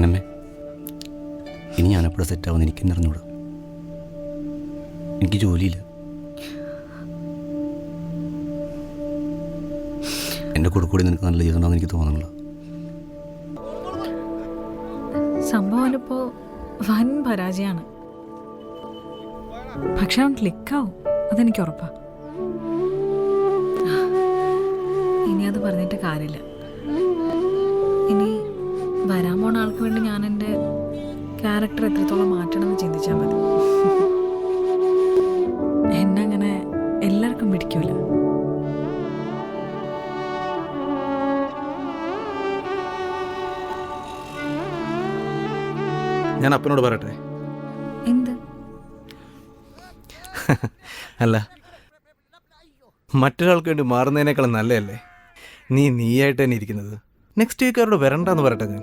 അന്നമ്മേ ഇനി ഞാനപ്പോഴും സെറ്റാവുന്ന എനിക്ക് നിറഞ്ഞൂടാ എനിക്ക് ജോലിയില്ല. എന്റെ കൂടെ കൂടി നിനക്ക് നല്ല ജീവിതം എനിക്ക് തോന്നണില്ല. സംഭവം ഇപ്പോ വൻ പരാജയമാണ്. പക്ഷെ അവൻ ക്ലിക്കാവും അതെനിക്ക് ഉറപ്പാ. ഇനി അത് പറഞ്ഞിട്ട് കാര്യമില്ല. ആൾക്ക് വേണ്ടി ഞാൻ എന്റെ ക്യാരക്ടർ എത്രത്തോളം മാറ്റണമെന്ന് ചിന്തിച്ചാൽ മതി. എന്നെ അങ്ങനെ എല്ലാവർക്കും പിടിക്കൂല. ഞാൻ അപ്പനോട് പറയട്ടെ? എന്ത്? അല്ല മറ്റൊരാൾക്ക് വേണ്ടി മാറുന്നതിനേക്കാളും നല്ലതല്ലേ? നീ നീയായിട്ട് തന്നെ ഇരിക്കുന്നത്. നെക്സ്റ്റ് വീക്ക് അവരോട് വരണ്ടെന്ന് പറയട്ടെ ഞാൻ